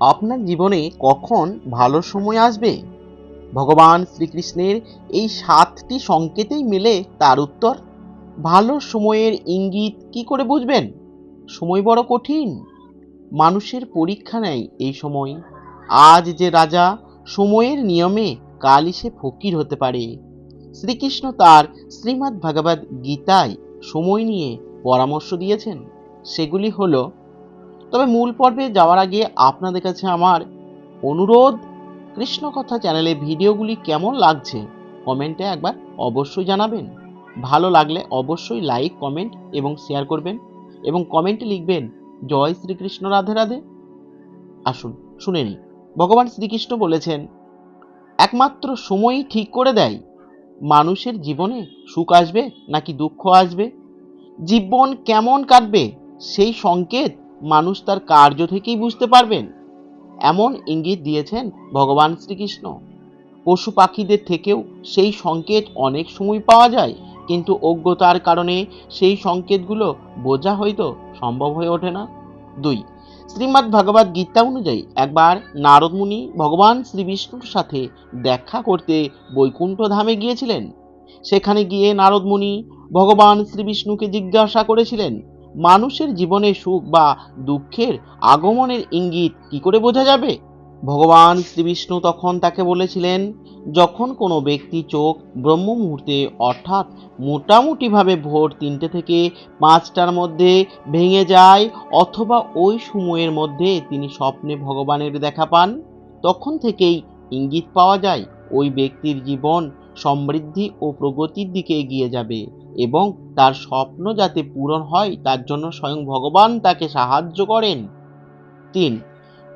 আপনার জীবনে কখন ভালো সময় আসবে? ভগবান শ্রীকৃষ্ণের এই সাতটি সংকেতেই মেলে তার উত্তর। ভালো সময়ের ইঙ্গিত কি করে বুঝবেন? সময় বড় কঠিন। মানুষের পরীক্ষা নেয় এই সময়। আজ যে রাজা সময়ের নিয়মে কালই সে ফকির হতে পারে। শ্রীকৃষ্ণ তার শ্রীমদ্ ভগবদ গীতায় সময় নিয়ে পরামর্শ দিয়েছেন। সেগুলি হলো তবে মূল পর্বে যাওয়ার আগে আপনাদের কাছে আমার অনুরোধ কৃষ্ণ কথা চ্যানেলে ভিডিওগুলি কেমন লাগছে কমেন্টে একবার অবশ্যই জানাবেন। ভালো লাগলে অবশ্যই লাইক, কমেন্ট এবং শেয়ার করবেন এবং কমেন্টে লিখবেন, জয় শ্রীকৃষ্ণ রাধে রাধে। আসুন, শুনে নিই। ভগবান শ্রীকৃষ্ণ বলেছেন, একমাত্র সময়ই ঠিক করে দেয়। মানুষের জীবনে সুখ আসবে নাকি দুঃখ আসবে? জীবন কেমন কাটবে? সেই সংকেত মানুষ তার কার্য থেকেই বুঝতে পারবেন। এমন ইঙ্গিত দিয়েছেন ভগবান শ্রীকৃষ্ণ। পশু পাখিদের থেকেও সেই সংকেত অনেক সময় পাওয়া যায়, কিন্তু অজ্ঞতার কারণে সেই সংকেতগুলো বোঝা হয়তো সম্ভব হয়ে ওঠে না। দুই, শ্রীমদ্ ভগবদ গীতা অনুযায়ী একবার নারদ মুনি ভগবান শ্রী বিষ্ণুর সাথে দেখা করতে বৈকুণ্ঠ ধামে গিয়েছিলেন। সেখানে গিয়ে নারদ মুনি ভগবান শ্রী বিষ্ণুকে জিজ্ঞাসা করেছিলেন মানুষের জীবনে সুখ বা দুঃখের আগমনের ইঙ্গিত কি করে বোঝা যাবে? ভগবান শ্রীবিষ্ণু তখন তাকে বলেছিলেন, যখন কোনো ব্যক্তি চোখ ব্রহ্ম মুহূর্তে অর্থাৎ মোটামুটিভাবে ভোর তিনটে থেকে পাঁচটার মধ্যে ভেঙে যায় অথবা ওই সময়ের মধ্যে তিনি স্বপ্নে ভগবানের দেখা পান, তখন থেকেই ইঙ্গিত পাওয়া যায় ওই ব্যক্তির জীবন সমৃদ্ধি ও প্রগতির দিকে এগিয়ে যাবে। এবং তার স্বপ্ন যাতে পূরণ হয়, তার জন্য স্বয়ং ভগবান তাকে সাহায্য করেন। তিন,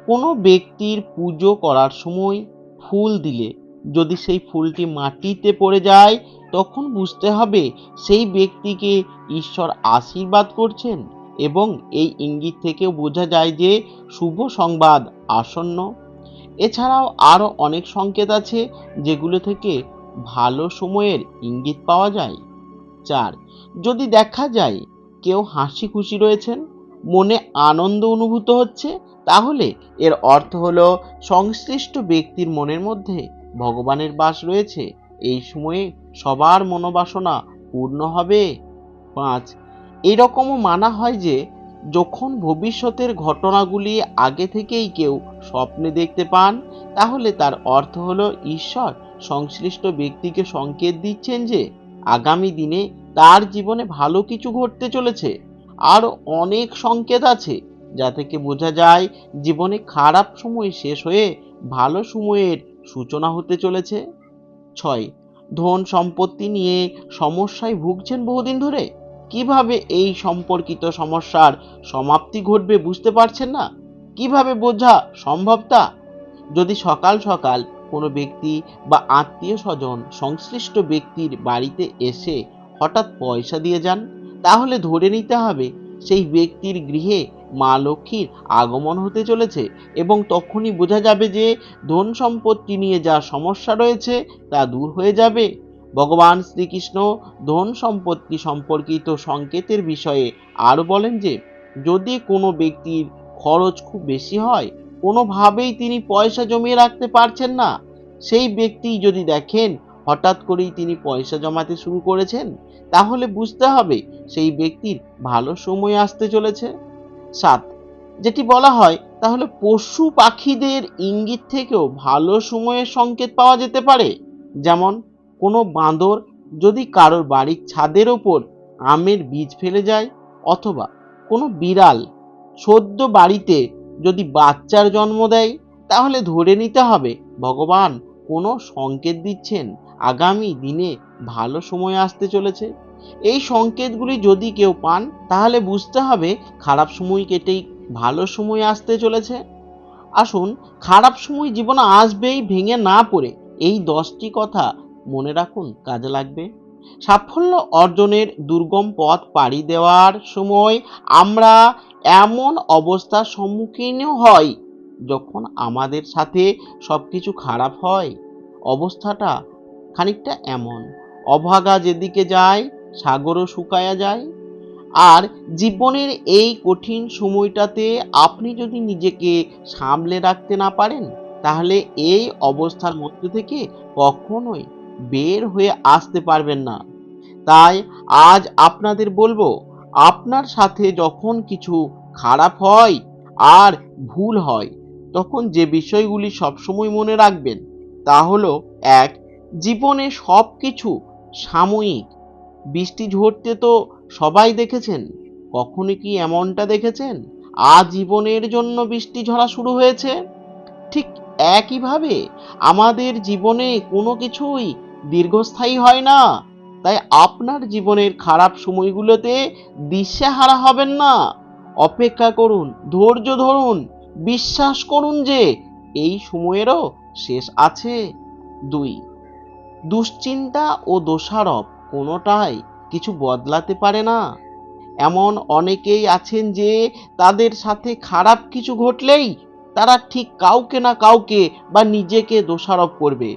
কোনো ব্যক্তির পুজো করার সময় ফুল দিলে, যদি সেই ফুলটি মাটিতে পড়ে যায়, তখন বুঝতে হবে সেই ব্যক্তিকে ঈশ্বর আশীর্বাদ করছেন এবং এই ইঙ্গিত থেকেও বোঝা যায় যে শুভ সংবাদ আসন্ন। এছাড়াও আরও অনেক সংকেত আছে যেগুলো থেকে ভালো সময়ের ইঙ্গিত পাওয়া যায়। চার। যদি দেখা যায় কেউ হাসি খুশি রয়েছেন, মনে আনন্দ অনুভূত হচ্ছে, তাহলে এর অর্থ হলো সংশ্লিষ্ট ব্যক্তির মনের মধ্যে ভগবানের বাস রয়েছে। এই সময়ে সবার মনোবাসনা পূর্ণ হবে। পাঁচ। এরকমও মানা হয় যে, যখন ভবিষ্যতের ঘটনাগুলি আগে থেকেই কেউ স্বপ্নে দেখতে পান, তাহলে তার অর্থ হলো ঈশ্বর সংশ্লিষ্ট ব্যক্তিকে সংকেত দিচ্ছেন যে আগামী দিনে তার জীবনে ভালো কিছু ঘটতে চলেছে। আর অনেক সংকেত আছে, যা থেকে বোঝা যায় জীবনে খারাপ সময় শেষ হয়ে ভালো সময়ের সূচনা হতে চলেছে। ছয়, ধন সম্পত্তি নিয়ে সমস্যায় ভুগছেন বহুদিন ধরে। কীভাবে এই সম্পর্কিত সমস্যার সমাপ্তি ঘটবে বুঝতে পারছেন না? কীভাবে বোঝা সম্ভব তা? যদি সকাল সকাল কোনো ব্যক্তি বা আত্মীয় স্বজন সংশ্লিষ্ট ব্যক্তির বাড়িতে এসে হঠাৎ পয়সা দিয়ে যান, তাহলে ধরে নিতে হবে সেই ব্যক্তির গৃহে মা লক্ষ্মীর আগমন হতে চলেছে এবং তখনই বোঝা যাবে যে ধন সম্পত্তি নিয়ে যা সমস্যা রয়েছে তা দূর হয়ে যাবে। ভগবান শ্রীকৃষ্ণ ধন সম্পত্তি সম্পর্কিত সংকেতের বিষয়ে আরও বলেন যে, যদি কোনো ব্যক্তির খরচ খুব বেশি হয় কোনোভাবেই তিনি পয়সা জমিয়ে রাখতে পারছেন না। সেই ব্যক্তি যদি দেখেন, হঠাৎ করেই তিনি পয়সা জমাতে শুরু করেছেন, তাহলে বুঝতে হবে সেই ব্যক্তির ভালো সময় আসতে চলেছে। সাত, যেটি বলা হয়, তাহলে পশু পাখিদের ইঙ্গিত থেকেও ভালো সময়ের সংকেত পাওয়া যেতে পারে। যেমন, কোনো বাঁদর যদি কারোর বাড়ির ছাদের ওপর আমের বীজ ফেলে যায়, অথবা কোনো বিড়াল সদ্য বাড়িতে যদি বাচ্চার জন্ম দেয়, তাহলে ধরে নিতে হবে, ভগবান কোনো সংকেত দিচ্ছেন। আগামী দিনে ভালো সময় আসতে চলেছে। এই সংকেতগুলি যদি কেউ পান, তাহলে বুঝতে হবে খারাপ সময় কেটেই ভালো সময় আসতে চলেছে। আসুন, খারাপ সময় জীবনে আসবেই ভেঙে না পড়ে। এই দশটি কথা মনে রাখুন, কাজে লাগবে। সাফল্য অর্জনের দুর্গম পথ পাড়ি দেওয়ার সময় আমরা এমন অবস্থার সম্মুখীন হয় যখন আমাদের সাথে সব কিছু খারাপ হয়। অবস্থাটা খানিকটা এমন। অভাগা যেদিকে যায়, সাগরও শুকায়া যায়। আর জীবনের এই কঠিন সময়টাতে আপনি যদি নিজেকে সামলে রাখতে না পারেন, তাহলে এই অবস্থার মধ্যে থেকে কখনোই বের হয়ে আসতে পারবেন না। তাই আজ আপনাদের বলব আপনার সাথে যখন কিছু খারাপ হয় আর ভুল হয়, তখন যে বিষয়গুলি সবসময় মনে রাখবেন, তা হলো, এক, জীবনে সব কিছু সাময়িক। বৃষ্টি ঝরতে তো সবাই দেখেছেন, কখনো কি এমনটা দেখেছেন? আজীবনের জন্য বৃষ্টি ঝরা শুরু হয়েছে। ঠিক একইভাবে আমাদের জীবনে কোনো কিছুই দীর্ঘস্থায়ী হয় না। তাই আপনার জীবনের খারাপ সময়গুলোতে দিশেহারা হবেন না। অপেক্ষা করুন, ধৈর্য ধরুন, বিশ্বাস করুন যে এই সময়েরও শেষ আছে। দুই, দুশ্চিন্তা ও দোষারোপ কোনোটাই কিছু বদলাতে পারে না। এমন অনেকেই আছেন যে তাদের সাথে খারাপ কিছু ঘটলেই তারা ঠিক কাউকে না কাউকে বা নিজেকে দোষারোপ করবে।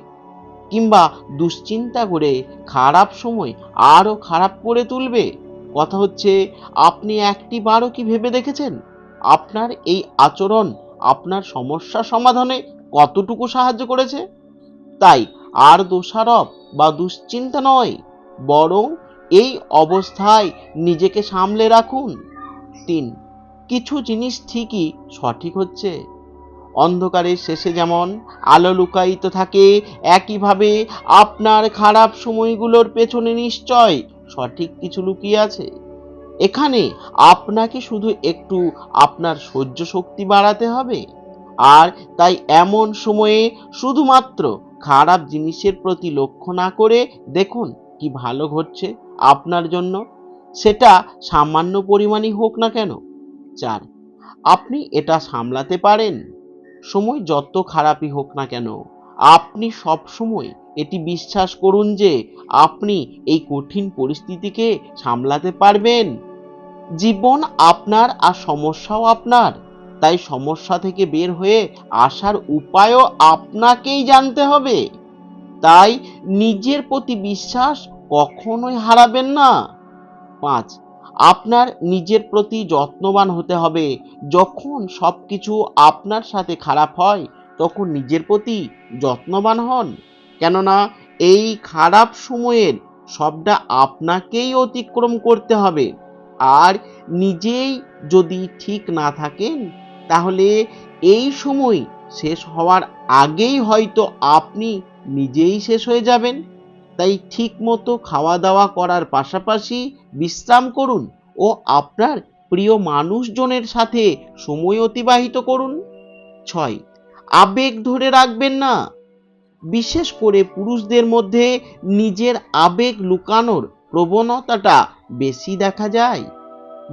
কিংবা দুশ্চিন্তা করে খারাপ সময় আরও খারাপ করে তুলবে? কথা হচ্ছে, আপনি একটি বারও কি ভেবে দেখেছেন? আপনার এই আচরণ আপনার সমস্যা সমাধানে কতটুকু সাহায্য করেছে? তাই আর দোষারোপ বা দুশ্চিন্তা নয়, বরং এই অবস্থায় নিজেকে সামলে রাখুন। তিন, কিছু জিনিস ঠিকই সঠিক হচ্ছে। অন্ধকারের শেষে যেমন আলো লুকায়িত থাকে, একইভাবে আপনার খারাপ সময়গুলোর পেছনে নিশ্চয় সঠিক কিছু লুকিয়ে আছে। এখানে আপনাকে শুধু একটু আপনার সহ্য শক্তি বাড়াতে হবে। আর তাই এমন সময়ে শুধুমাত্র খারাপ জিনিসের প্রতি লক্ষ্য না করে দেখুন কি ভালো ঘটছে আপনার জন্য। সেটা সামান্য পরিমাণই হোক না কেন। চার, আপনি এটা সামলাতে পারেন। সময় যত খারাপই হোক না কেন, আপনি সব সময় এটি বিশ্বাস করুন যে আপনি এই কঠিন পরিস্থিতিকে সামলাতে পারবেন। জীবন আপনার আর সমস্যাও আপনার, তাই সমস্যা থেকে বের হয়ে আসার উপায়ও আপনাকেই জানতে হবে। তাই নিজের প্রতি বিশ্বাস কখনোই হারাবেন না। পাঁচ আপনার নিজের প্রতি যত্নবান হতে হবে। যখন সব কিছু আপনার সাথে খারাপ হয়, তখন নিজের প্রতি যত্নবান হন। কেননা, এই খারাপ সময়ের সবটা আপনাকেই অতিক্রম করতে হবে। আর নিজেই যদি ঠিক না থাকেন, তাহলে এই সময় শেষ হওয়ার আগেই হয়তো আপনি নিজেই শেষ হয়ে যাবেন। তাই ঠিক মতো খাওয়া দাওয়া করার পাশাপাশি বিশ্রাম করুন ও আপনার প্রিয় মানুষজনের সাথে সময় অতিবাহিত করুন। ছয়, আবেগ ধরে রাখবেন না। বিশেষ করে পুরুষদের মধ্যে নিজের আবেগ লুকানোর প্রবণতাটা বেশি দেখা যায়।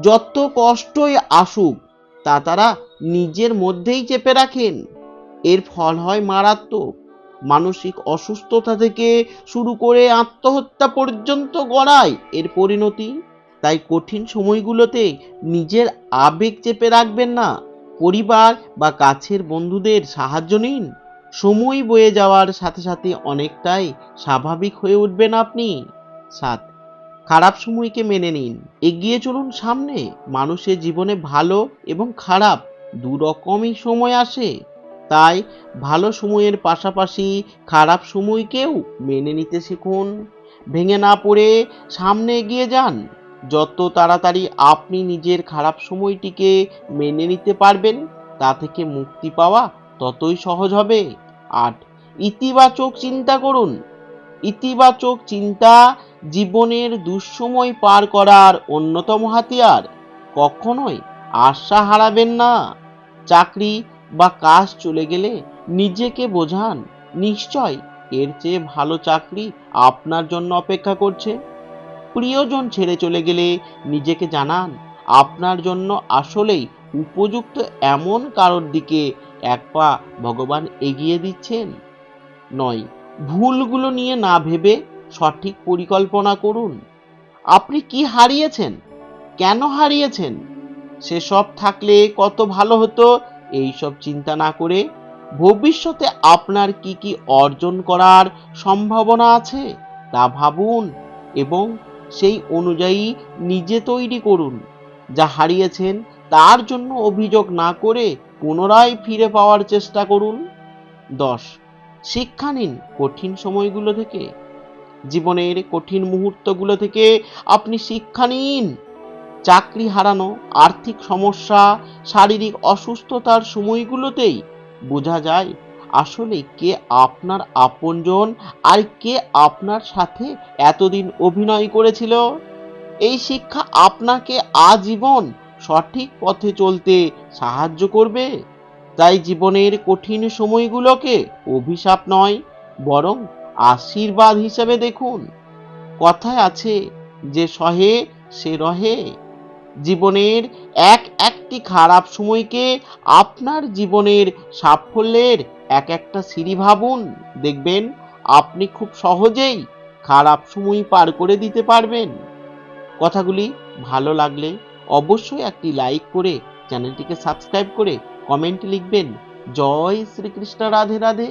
যত কষ্টই আসুক, তা তারা নিজের মধ্যেই চেপে রাখেন। এর ফল হয় মারাত্মক। মানসিক অসুস্থতা থেকে শুরু করে আত্মহত্যা পর্যন্ত গড়ায়। এর পরিণতি? তাই কঠিন সময়গুলোতে নিজের আবেগ চেপে রাখবেন না। পরিবার বা কাছের বন্ধুদের সাহায্য নিন। সময় বয়ে যাওয়ার সাথে সাথে অনেকটাই স্বাভাবিক হয়ে উঠবেন আপনি। সাত, খারাপ সময়কে মেনে নিন। এগিয়ে চলুন সামনে। মানুষের জীবনে ভালো এবং খারাপ দু রকমই সময় আসে। তাই ভালো সময়ের পাশাপাশি খারাপ সময়কেও মেনে নিতে শিখুন। ভেঙে না পড়ে সামনে এগিয়ে যান। যত তাড়াতাড়ি আপনি নিজের খারাপ সময়টিকে মেনে নিতে পারবেন, তা থেকে মুক্তি পাওয়া ততই সহজ হবে। আট, ইতিবাচক চিন্তা করুন। ইতিবাচক চিন্তা জীবনের দুঃসময় পার করার অন্যতম হাতিয়ার। কখনোই আশা হারাবেন না। চাকরি বা কাজ চলে গেলে নিজেকে বোঝান। নিশ্চয়, এর চেয়ে ভালো চাকরি আপনার জন্য অপেক্ষা করছে। প্রিয়জন ছেড়ে চলে গেলে নিজেকে জানান, আপনার জন্য আসলেই উপযুক্ত এমন কারোর দিকে এক পা ভগবান এগিয়ে দিচ্ছেন। নয়, ভুলগুলো নিয়ে না ভেবে সঠিক পরিকল্পনা করুন। আপনি কি হারিয়েছেন? কেন হারিয়েছেন? সেসব থাকলে কত ভালো হতো এইসব চিন্তা না করে ভবিষ্যতে আপনার কি কি অর্জন করার সম্ভাবনা আছে তা ভাবুন এবং সেই অনুযায়ী নিজে তৈরি করুন। যা হারিয়েছেন তার জন্য অভিযোগ না করে পুনরায় ফিরে পাওয়ার চেষ্টা করুন। দশ, শিক্ষা নিন কঠিন সময়গুলো থেকে। জীবনের কঠিন মুহূর্তগুলো থেকে আপনি শিক্ষা নিন। চাকরি হারানো, আর্থিক সমস্যা, শারীরিক অসুস্থতার সময়গুলোতেই বোঝা যায় আসলে কে আপনার আপনজন আর কে আপনার সাথে এতদিন অভিনয় করেছিল। এই শিক্ষা আপনাকে আজীবন সঠিক পথে চলতে সাহায্য করবে। তাই জীবনের কঠিন সময়গুলোকে অভিশাপ নয়, বরং আশীর্বাদ হিসেবে দেখুন। কথায় আছে, যে সহে, সে রহে। জীবনের এক একটি খারাপ সময়কে আপনার জীবনের সাফল্যের এক একটা সিঁড়ি ভাবুন। দেখবেন আপনি খুব সহজেই খারাপ সময় পার করে দিতে পারবেন। কথাগুলি ভালো লাগলে অবশ্যই একটি লাইক করে চ্যানেলটিকে সাবস্ক্রাইব করে কমেন্ট লিখবেন। জয় শ্রীকৃষ্ণ রাধে রাধে।